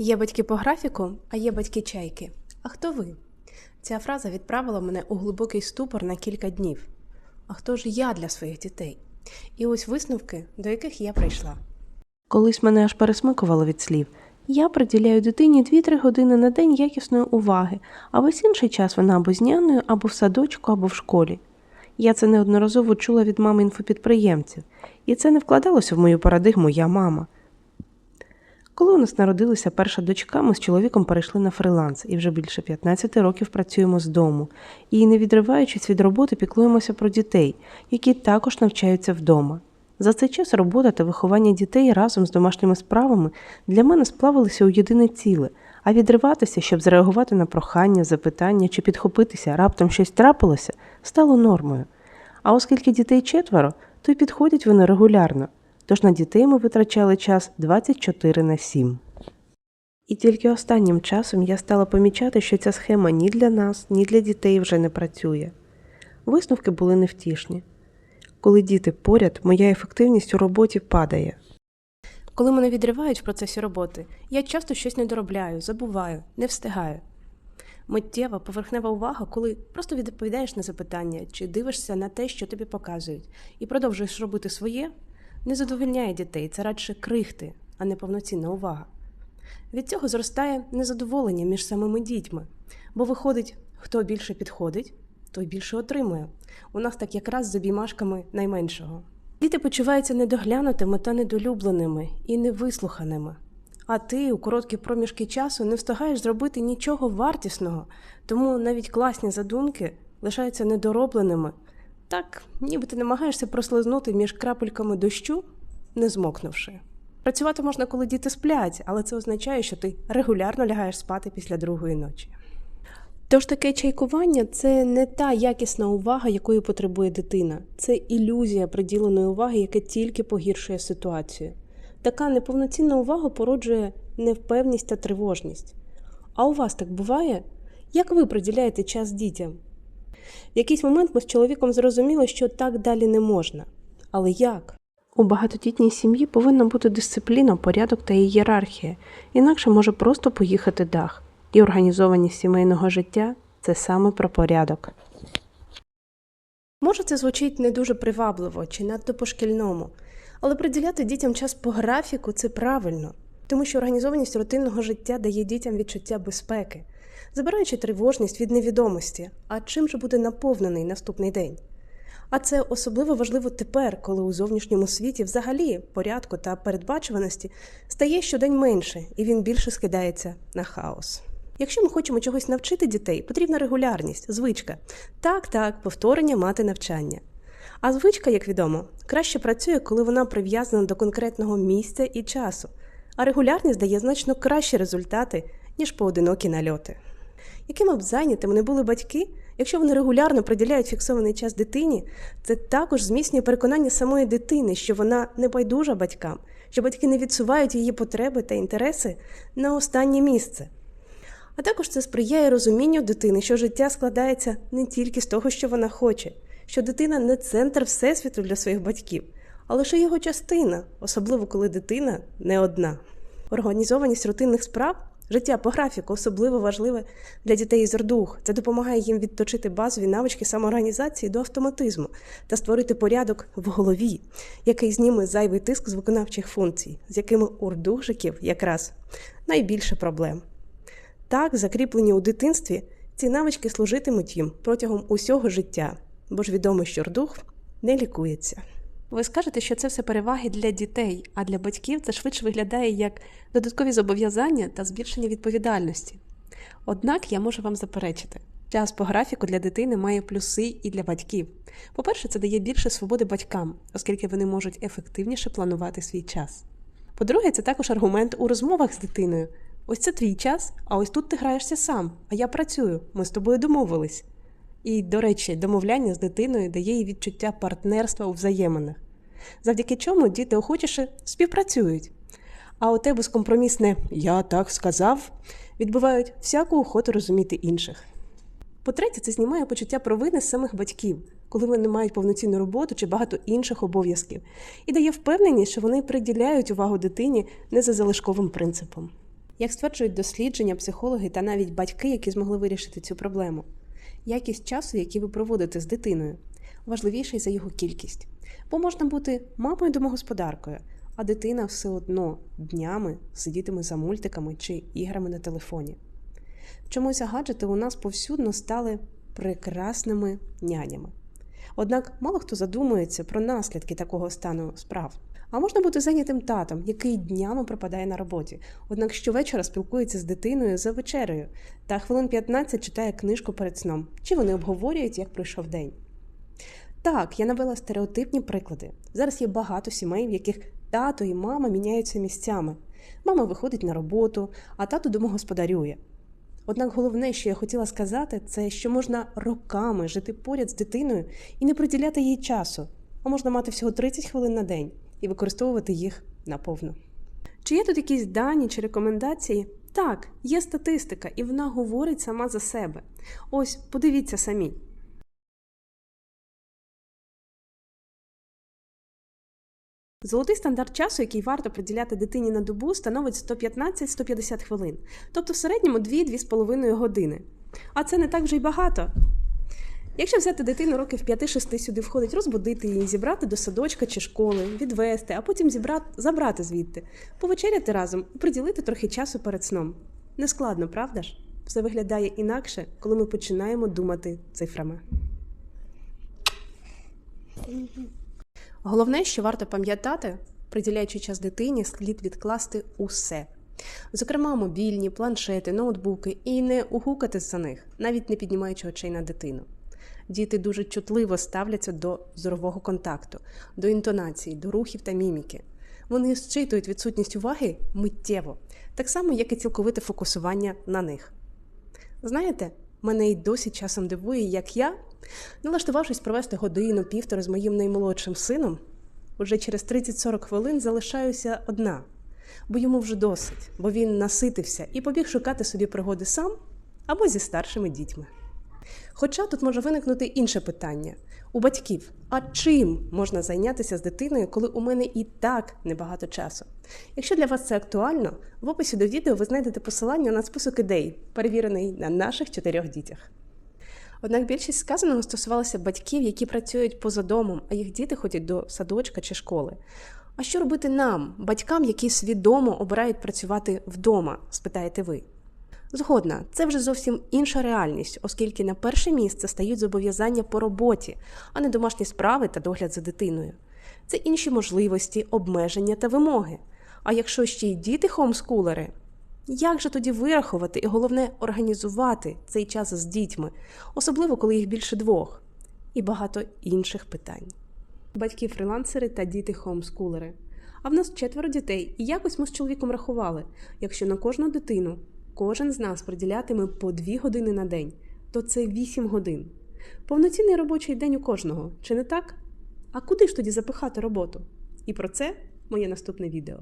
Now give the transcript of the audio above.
Є батьки по графіку, а є батьки чайки. А хто ви? Ця фраза відправила мене у глибокий ступор на кілька днів. А хто ж я для своїх дітей? І ось висновки, до яких я прийшла. Колись мене аж пересмикувало від слів. Я приділяю дитині 2-3 години на день якісної уваги, а весь інший час вона або з няною, або в садочку, або в школі. Я це неодноразово чула від мами інфопідприємців, і це не вкладалося в мою парадигму я мама. Коли у нас народилася перша дочка, ми з чоловіком перейшли на фриланс і вже більше 15 років працюємо з дому. І, не відриваючись від роботи, піклуємося про дітей, які також навчаються вдома. За цей час робота та виховання дітей разом з домашніми справами для мене сплавилися у єдине ціле, а відриватися, щоб зреагувати на прохання, запитання чи підхопитися, раптом щось трапилося, стало нормою. А оскільки дітей четверо, то й підходять вони регулярно, тож на дітей ми витрачали час 24 на 7. І тільки останнім часом я стала помічати, що ця схема ні для нас, ні для дітей вже не працює. Висновки були невтішні. Коли діти поряд, моя ефективність у роботі падає. Коли мене відривають в процесі роботи, я часто щось не доробляю, забуваю, не встигаю. Миттєва, поверхнева увага, коли просто відповідаєш на запитання чи дивишся на те, що тобі показують, і продовжуєш робити своє, не задовольняє дітей, це радше крихти, а не повноцінна увага. Від цього зростає незадоволення між самими дітьми, бо виходить, хто більше підходить, той більше отримує. У нас так якраз з обіймашками найменшого. Діти почуваються недоглянутими та недолюбленими і невислуханими. А ти у короткі проміжки часу не встигаєш зробити нічого вартісного, тому навіть класні задумки лишаються недоробленими. Так, ніби ти намагаєшся прослизнути між крапельками дощу, не змокнувши. Працювати можна, коли діти сплять, але це означає, що ти регулярно лягаєш спати після другої ночі. Тож таке чайкування це не та якісна увага, якої потребує дитина, це ілюзія приділеної уваги, яка тільки погіршує ситуацію. Така неповноцінна увага породжує невпевність та тривожність. А у вас так буває? Як ви приділяєте час дітям? В якийсь момент ми з чоловіком зрозуміли, що так далі не можна. Але як? У багатодітній сім'ї повинна бути дисципліна, порядок та ієрархія, інакше може просто поїхати дах. І організованість сімейного життя це саме про порядок. Може, це звучить не дуже привабливо чи надто по-шкільному, але приділяти дітям час по графіку це правильно, тому що організованість рутинного життя дає дітям відчуття безпеки, забираючи тривожність від невідомості, а чим же буде наповнений наступний день. А це особливо важливо тепер, коли у зовнішньому світі взагалі порядку та передбачуваності стає щодень менше, і він більше скидається на хаос. Якщо ми хочемо чогось навчити дітей, потрібна регулярність, звичка. Так, так, повторення мати навчання. А звичка, як відомо, краще працює, коли вона прив'язана до конкретного місця і часу, а регулярність дає значно кращі результати, ніж поодинокі нальоти. Якими б зайнятими не були батьки, якщо вони регулярно приділяють фіксований час дитині, це також зміцнює переконання самої дитини, що вона не байдужа батькам, що батьки не відсувають її потреби та інтереси на останнє місце. А також це сприяє розумінню дитини, що життя складається не тільки з того, що вона хоче, що дитина не центр всесвіту для своїх батьків, а лише його частина, особливо коли дитина не одна. Організованість рутинних справ, життя по графіку особливо важливе для дітей із РДУХ. Це допомагає їм відточити базові навички самоорганізації до автоматизму та створити порядок в голові, який зніме зайвий тиск з виконавчих функцій, з якими у якраз найбільше проблем. Так, закріплені у дитинстві, ці навички служитимуть їм протягом усього життя, бо ж відомо, що рдух не лікується. Ви скажете, що це все переваги для дітей, а для батьків це швидше виглядає як додаткові зобов'язання та збільшення відповідальності. Однак я можу вам заперечити, час по графіку для дитини має плюси і для батьків. По-перше, це дає більше свободи батькам, оскільки вони можуть ефективніше планувати свій час. По-друге, це також аргумент у розмовах з дитиною. Ось це твій час, а ось тут ти граєшся сам, а я працюю, ми з тобою домовились. І, до речі, домовляння з дитиною дає їй відчуття партнерства у взаєминах, завдяки чому діти охочіше співпрацюють. А оте безкомпромісне Я так сказав відбувають всяку охоту розуміти інших. По-третє, це знімає почуття провини з самих батьків, коли вони мають повноцінну роботу чи багато інших обов'язків, і дає впевненість, що вони приділяють увагу дитині не за залишковим принципом. Як стверджують дослідження, психологи та навіть батьки, які змогли вирішити цю проблему, якість часу, який ви проводите з дитиною, важливіший за його кількість. Бо можна бути мамою домогосподаркою, а дитина все одно днями сидітиме за мультиками чи іграми на телефоні. Чомусь гаджети у нас повсюдно стали прекрасними нянями. Однак мало хто задумується про наслідки такого стану справ. А можна бути зайнятим татом, який днями пропадає на роботі, однак щовечора спілкується з дитиною за вечерею та хвилин 15 читає книжку перед сном, чи вони обговорюють, як пройшов день. Так, я навела стереотипні приклади. Зараз є багато сімей, в яких тато і мама міняються місцями. Мама виходить на роботу, а тато домогосподарює. Однак головне, що я хотіла сказати, це що можна роками жити поряд з дитиною і не приділяти їй часу, а можна мати всього 30 хвилин на день і використовувати їх наповну. Чи є тут якісь дані чи рекомендації? Так, є статистика, і вона говорить сама за себе. Ось подивіться самі. Золотий стандарт часу, який варто приділяти дитині на добу, становить 115-150 хвилин, тобто в середньому 2-2,5 години. А це не так вже й багато. Якщо взяти дитину років 5-6 сюди входить, розбудити її, зібрати до садочка чи школи, відвести, а потім зібрати, забрати звідти, повечеряти разом і приділити трохи часу перед сном. Нескладно, правда ж? Все виглядає інакше, коли ми починаємо думати цифрами. Головне, що варто пам'ятати, приділяючи час дитині, слід відкласти усе. Зокрема, мобільні, планшети, ноутбуки, і не угукати за них, навіть не піднімаючи очей на дитину. Діти дуже чутливо ставляться до зорового контакту, до інтонації, до рухів та міміки. Вони зчитують відсутність уваги миттєво, так само, як і цілковите фокусування на них. Знаєте, мене й досі часом дивує, як я, налаштувавшись провести годину півтори з моїм наймолодшим сином, уже через 30-40 хвилин залишаюся одна, бо йому вже досить, бо він наситився і побіг шукати собі пригоди сам або зі старшими дітьми. Хоча тут може виникнути інше питання у батьків: а чим можна зайнятися з дитиною, коли у мене і так небагато часу? Якщо для вас це актуально, в описі до відео ви знайдете посилання на список ідей, перевірений на наших чотирьох дітях. Однак більшість сказаного стосувалася батьків, які працюють поза домом, а їх діти ходять до садочка чи школи. А що робити нам, батькам, які свідомо обирають працювати вдома, спитаєте ви? Згодна, це вже зовсім інша реальність, оскільки на перше місце стають зобов'язання по роботі, а не домашні справи та догляд за дитиною. Це інші можливості, обмеження та вимоги. А якщо ще й діти хомскулери, як же тоді вирахувати і головне організувати цей час з дітьми, особливо коли їх більше двох, і багато інших питань. Батьки фрилансери та діти хомскулери. А в нас четверо дітей, і якось ми з чоловіком рахували, якщо на кожну дитину кожен з нас приділятиме по 2 години на день, то це 8 годин. Повноцінний робочий день у кожного, чи не так? А куди ж тоді запихати роботу? І про це моє наступне відео.